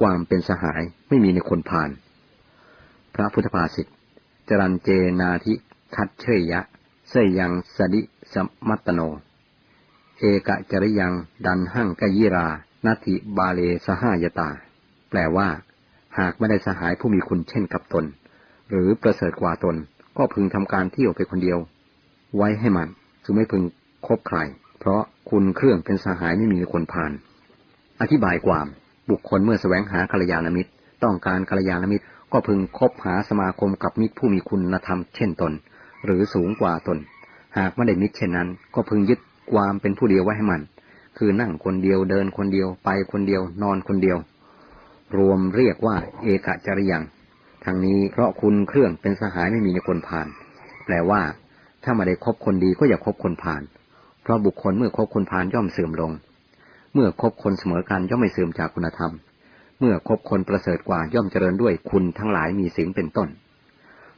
ความเป็นสหายไม่มีในคนผ่าน พระพุทธภาษิตจรันเจนาธิคัดเชยยะ เสยยังสดิสมัตโน เอกจริยังดันหั่งกยิรานาทิบาเลสหายตา แปลว่า หากไม่ได้สหายผู้มีคุณเช่นกับตน หรือประเสริฐกว่าตนก็พึงทำการเที่ยวไปคนเดียว ไว้ให้มันคือไม่พึงคบใคร เพราะคุณเครื่องเป็นสหายไม่มีคนผ่าน อธิบายความ บุคคลเมื่อแสวงหากัลยาณมิตร ต้องการกัลยาณมิตร ก็พึงคบหาสมาคมกับมิตรผู้มีคุณธรรมเช่นตน หรือสูงกว่าตน หากไม่ได้มิตรเช่นนั้น ก็พึงยึดความเป็นผู้เดียวไว้ให้มัน คือนั่งคนเดียวเดินคนเดียวไปคนเดียวนอนคนเดียว รวมเรียกว่า เอกจริยังทางนี้เพราะคุณเครื่องเป็นสหายไม่มีในคนผ่าน แปลว่า ถ้ามาได้คบคนดีก็อย่าคบคนผ่าน เพราะบุคคลเมื่อคบคนผ่านย่อมเสื่อมลง เมื่อคบคนเสมอกันย่อมไม่เสื่อมจากคุณธรรม เมื่อคบคนประเสริฐกว่าย่อมเจริญด้วยคุณทั้งหลายมีศีลเป็นต้น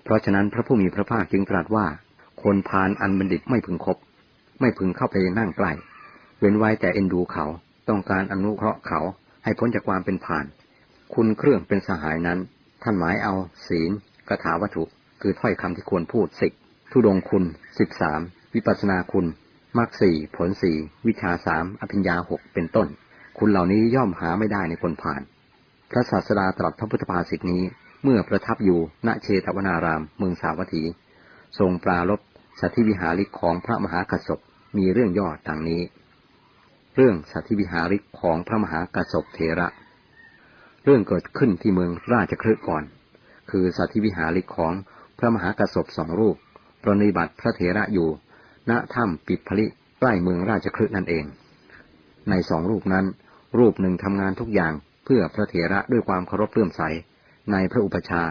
เพราะฉะนั้นพระผู้มีพระภาคจึงตรัสว่า คนพาลอันบัณฑิตไม่พึงคบ ไม่พึงเข้าไปนั่งใกล้ เว้นไว้แต่เอ็นดูเขา ต้องการอนุเคราะห์เขาให้พ้นจากความเป็นผ่านคุณเครื่องเป็นสหายนั้น ท่านหมายเอาศีลกถาวัตถุ คือถ้อยคำที่ควรพูดสิบทุดงคุณสิบสามวิปัสนาคุณ มรรคสี่ผลสี่วิชาสามอภิญญาหกเป็นต้น คุณเหล่านี้ย่อมหาไม่ได้ในคนผ่าน พระศาสดาตรัสพระพุทธภาษิตนี้ เมื่อประทับอยู่ณเชตวนารามเมืองสาวัตถี ทรงปรารบสัตธิวิหาริกของพระมหากระสบมีเรื่องย่อดังนี้ เรื่องสัตธิวิหาริกของพระมหากระสบเถระ เรื่องเกิดขึ้นที่เมืองราชคฤห์ก่อน คือสัตธิวิหาริกของพระมหากระสบสองรูปประนิบัติพระเถระอยู่ ณถ้ำปิดผลิใกล้เมืองราชคฤห์นั่นเอง ในสองรูปนั้น รูปหนึ่งทำงานทุกอย่างเพื่อพระเถระด้วยความเคารพเลื่อมใสในพระอุปชา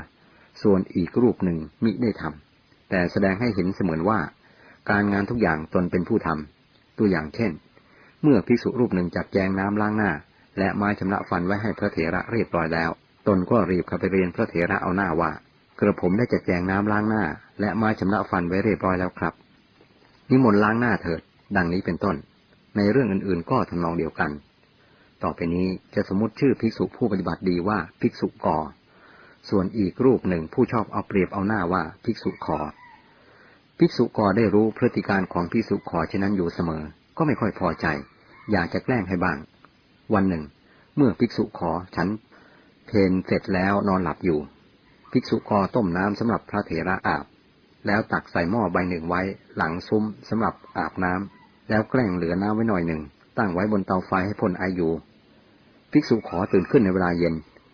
ส่วนอีกรูปหนึ่งมิได้ทำแต่แสดงให้เห็นเสมือนว่า การงานทุกอย่างตนเป็นผู้ทำตัวอย่างเช่น เมื่อภิกษุรูปหนึ่งจัดแจงน้ำล้างหน้า และไม้ชำระฟันไว้ให้พระเถระเรียบร้อยแล้ว ตนก็รีบเข้าไปเรียนพระเถระเอาหน้าว่ากระผมได้จัดแจงน้ำล้างหน้า และไม้ชำระฟันไว้เรียบร้อยแล้วครับ นิมนต์ล้างหน้าเถิด ดังนี้เป็นต้น ในเรื่องอื่นๆ ก็ทำนองเดียวกัน ต่อไปนี้จะสมมติชื่อภิกษุผู้ปฏิบัติดีว่าภิกษุกอส่วนอีกรูปหนึ่งผู้ชอบเอาเปรียบเอาหน้าว่าภิกษุขอ ภิกษุกอได้รู้พฤติการของภิกษุขอเช่นนั้นอยู่เสมอ ก็ไม่ค่อยพอใจ อยากจะแกล้งให้บ้าง วันหนึ่ง เมื่อภิกษุขอฉันเพนเสร็จแล้วนอนหลับอยู่ ภิกษุกอต้มน้ำสำหรับพระเถระอาบ แล้วตักใส่หม้อใบหนึ่งไว้ หลังซุ้มสำหรับอาบน้ำแล้วแกล้งเหลือน้ำไว้หน่อยหนึ่ง ตั้งไว้บนเตาไฟให้พ่นไออยู่ภิกษุขอตื่นขึ้นในเวลาเย็น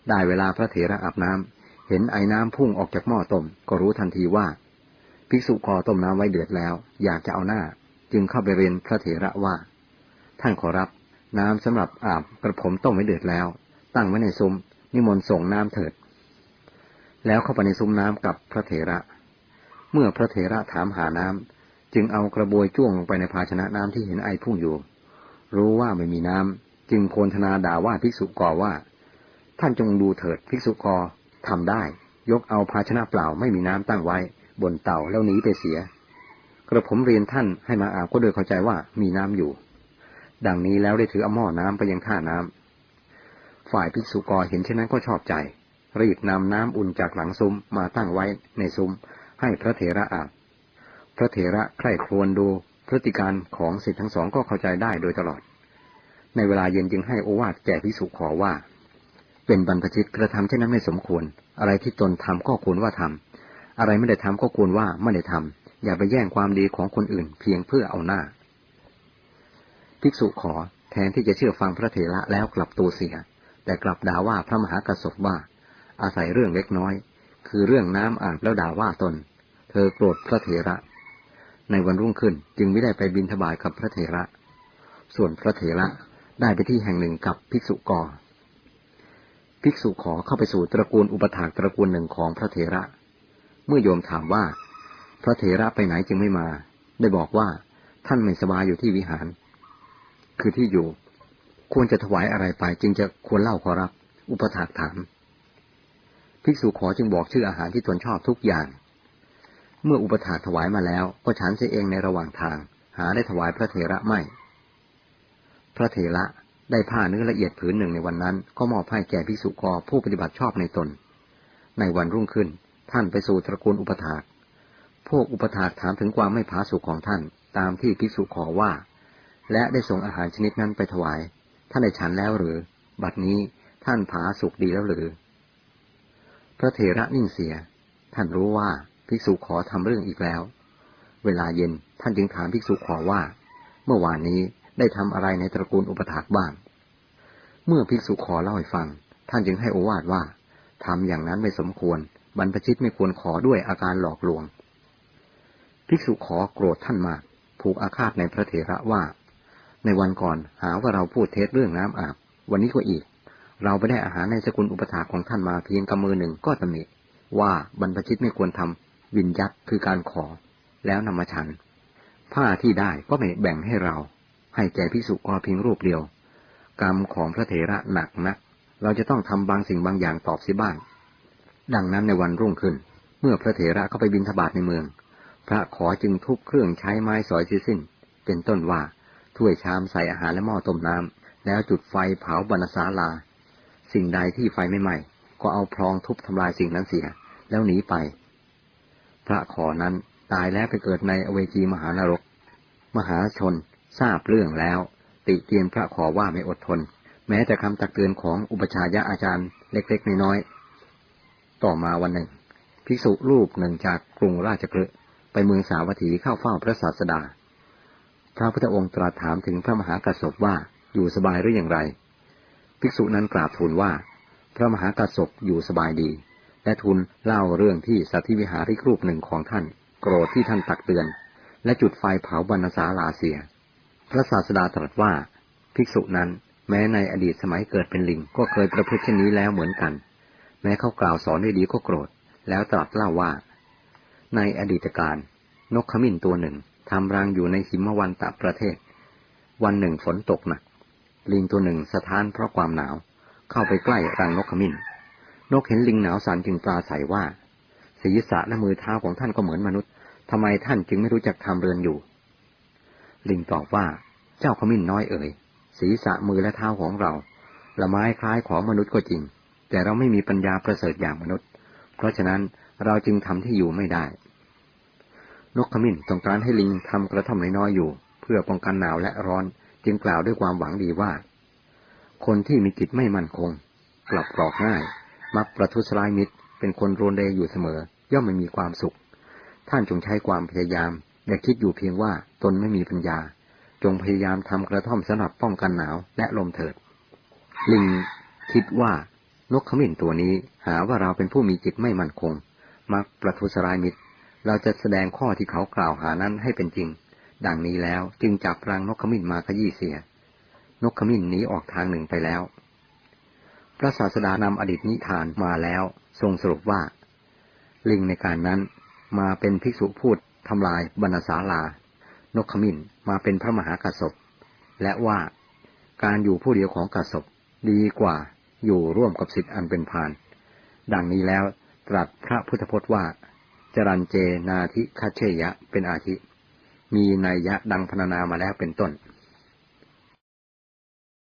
ได้เวลาพระเถระอาบน้ำเห็นไอ้น้ำพุ่งออกจากหม้อต้มก็รู้ทันทีว่า ภิกษุขอต้มน้ำไว้เดือดแล้ว อยากจะเอาหน้า จึงเข้าไปเรียนพระเถระว่า ท่านขอรับ น้ำสำหรับอาบกระผมต้มไว้เดือดแล้ว ตั้งไว้ในซุ้มนิมนต์ส่งน้ำเถิด แล้วเข้าไปในซุ้มน้ำกับพระเถระ เมื่อพระเถระถามหาน้ำจึงเอากระบวยจ้วงลงไปในภาชนะน้ำที่เห็นไอพุ่งอยู่ รู้ว่าไม่มีน้ำจึงโพลธนาด่าว่าภิกษุกอว่า ท่านจงดูเถิดภิกษุกอทำได้ ยกเอาภาชนะเปล่าไม่มีน้ำตั้งไว้ บนเต่าแล้วหนีไปเสีย กระผมเรียนท่านให้มาอาบก็โดยเข้าใจว่ามีน้ำอยู่ ดังนี้แล้วได้ถือเอาหม้อน้ำไปยังท่าน้ำฝ่ายภิกษุกรเห็นเช่นนั้นก็ชอบใจ รีบนำน้ำอุ่นจากหลังซุ้มมาตั้งไว้ในซุ้ม ให้พระเถระอ่าบพระเถระใคร่ครวญดูพฤติการของสิทธิทั้งสองก็เข้าใจได้โดยตลอด ในเวลาเย็นจึงให้โอวาทแก่ภิกษุขอว่า เป็นบรรพชิตกระทำเช่นนั้นไม่สมควร อะไรที่ตนทำก็ควรว่าทำอะไรไม่ได้ทำก็ควรว่าไม่ได้ทำอย่าไปแย่งความดีของคนอื่น เพียงเพื่อเอาหน้า ภิกษุขอแทนที่จะเชื่อฟังพระเถระแล้วกลับตัวเสีย แต่กลับด่าว่าพระมหากระสบว่า อาศัยเรื่องเล็กน้อย คือเรื่องน้ำอาบแล้วด่าว่าตน เธอโกรธพระเถระ ในวันรุ่งขึ้นจึงไม่ได้ไปบินทบาทกับพระเถระ ส่วนพระเถระได้ไปที่แห่งหนึ่งกับภิกษุกอภิกษุขอเข้าไปสู่ตระกูลอุปถากตระกูลหนึ่งของพระเถระ เมื่อโยมถามว่า พระเถระไปไหนจึงไม่มา ได้บอกว่าท่านไม่สบายอยู่ที่วิหาร คือที่อยู่ ควรจะถวายอะไรไปจึงจะควรเล่าขอรับ อุปถากถาม ภิกษุขอจึงบอกชื่ออาหารที่ตนชอบทุกอย่าง เมื่ออุปถาถวายมาแล้วก็ฉันเสียเองในระหว่างทาง หาได้ถวายพระเถระไม่ พระเถระได้ผ้าเนื้อละเอียดผืนหนึ่งในวันนั้น ก็มอบให้แก่ภิกษุคอผู้ปฏิบัติชอบในตน ในวันรุ่งขึ้นท่านไปสู่ตระกูลอุปถากพวกอุปถากถามถึงความไม่ผาสุกของท่าน ตามที่ภิกษุขอว่า และได้ส่งอาหารชนิดนั้นไปถวาย ท่านได้ฉันแล้วหรือ บัดนี้ท่านผาสุกดีแล้วหรือ พระเถระนิ่งเสีย ท่านรู้ว่าภิกษุขอทำเรื่องอีกแล้ว เวลาเย็นท่านจึงถามภิกษุขอว่า เมื่อวานนี้ได้ทำอะไรในตระกูลอุปถากบ้าง เมื่อภิกษุขอเล่าให้ฟัง ท่านจึงให้โอวาทว่าทำอย่างนั้นไม่สมควร บรรพชิตไม่ควรขอด้วยอาการหลอกลวง ภิกษุขอโกรธท่านมาก ผูกอาฆาตในพระเถระว่า ในวันก่อนหาว่าเราพูดเท็จเรื่องน้ำอาบ วันนี้ก็อีก เราไปได้อาหารในสกุลอุปถาของท่านมาเพียงกำมือหนึ่งก็ตำหนิว่าบรรพชิตไม่ควรทำวินยัตคือการขอ แล้วนำมาฉัน ผ้าที่ได้ก็ไม่แบ่งให้เรา ให้แก่ภิกษุกอเพียงรูปเดียว กรรมของพระเถระหนักนัก เราจะต้องทำบางสิ่งบางอย่างตอบสียบ้าง ดังนั้นในวันรุ่งขึ้น เมื่อพระเถระเข้าไปบินทบาทในเมือง พระขอจึงทุบเครื่องใช้ไม้สอยสิ้น เป็นต้นว่าถ้วยชามใส่อาหารและหม้อต้มน้ำแล้วจุดไฟเผาบรรณศาลา สิ่งใดที่ไฟไม่ไหม้ก็เอาพลองทุบทำลายสิ่งนั้นเสีย แล้วหนีไป พระขอนั้นตายแล้วไปเกิดในอเวจีมหานรก มหาชนทราบเรื่องแล้ว ติเตียนพระขอว่าไม่อดทน แม้แต่คำตักเตือนของอุปชายะอาจารย์เล็กๆน้อยๆต่อมาวันหนึ่ง ภิกษุรูปหนึ่งจากกรุงราชกฤห์ไปเมืองสาวัตถีเข้าเฝ้าพระศาสดา พระพุทธองค์ตรัสถามถึงพระมหากัสสปว่าอยู่สบายหรืออย่างไร ภิกษุนั้นกราบทูลว่า พระมหากัสสปอยู่สบายดี และทูลเล่าเรื่องที่สัตวิหาริกรูปหนึ่งของท่าน โกรธที่ท่านตักเตือน และจุดไฟเผาบรรณศาลาเสีย พระศาสดาตรัสว่า ภิกษุนั้นแม้ในอดีตสมัยเกิดเป็นลิงก็เคยประพฤติเช่นนี้แล้วเหมือนกัน แม้เขากล่าวสอนได้ดีก็โกรธ แล้วตรัสเล่าว่า ในอดีตการนกขมิ้นตัวหนึ่งทำรังอยู่ในหิมวันตะประเทศ วันหนึ่งฝนตกหนัก ลิงตัวหนึ่งสะท้านเพราะความหนาว เข้าไปใกล้รังนกขมิ้น นกเห็นลิงหนาวสันจึงปราศัยว่าศีรษะและมือเท้าของท่านก็เหมือนมนุษย์ทำไมท่านจึงไม่รู้จักทำเรือนอยู่ ลิงตอบว่า เจ้าขมิ้นน้อยเอ๋ยศีรษะมือและเท้าของเราละไม้คล้ายของมนุษย์ก็จริง แต่เราไม่มีปัญญาประเสริฐอย่างมนุษย์ เพราะฉะนั้นเราจึงทำที่อยู่ไม่ได้ นกขมิ้นต้องการให้ลิงทำกระท่อมน้อยๆอยู่ เพื่อป้องกันหนาวและร้อน จึงกล่าวด้วยความหวังดีว่า คนที่มีจิตไม่มั่นคง กลับกรอกง่าย มักประทุษร้ายมิตร เป็นคนโรนเรอยู่เสมอย่อมไม่มีความสุข ท่านจงใช้ความพยายามอย่าคิดอยู่เพียงว่าตนไม่มีปัญญา จงพยายามทำกระท่อมสำหรับป้องกันหนาวและลมเถิด ลิงคิดว่านกขมิ้นตัวนี้หาว่าเราเป็นผู้มีจิตไม่มั่นคง มักประทุษร้ายมิตร เราจะแสดงข้อที่เขากล่าวหานั้นให้เป็นจริง ดังนี้แล้ว จึงจับรังนกขมิ้นมาขยี้เสีย นกขมิ้นหนีออกทางหนึ่งไปแล้ว พระศาสดานำอดีตนิทานมาแล้ว ทรงสรุปว่า ลิงในการนั้นมาเป็นภิกษุพูดทำลายบรรณศาลา นกขมิ้นมาเป็นพระมหากัสสปและว่าการอยู่ผู้เดียวของกัสสปดีกว่าอยู่ร่วมกับสิทธิอันเป็นพาน ดังนี้แล้วตรัสพระพุทธพจน์ว่า จรันเจนาธิคเชยะเป็นอาทิ มีนัยยะดังพรรณนามาแล้วเป็นต้น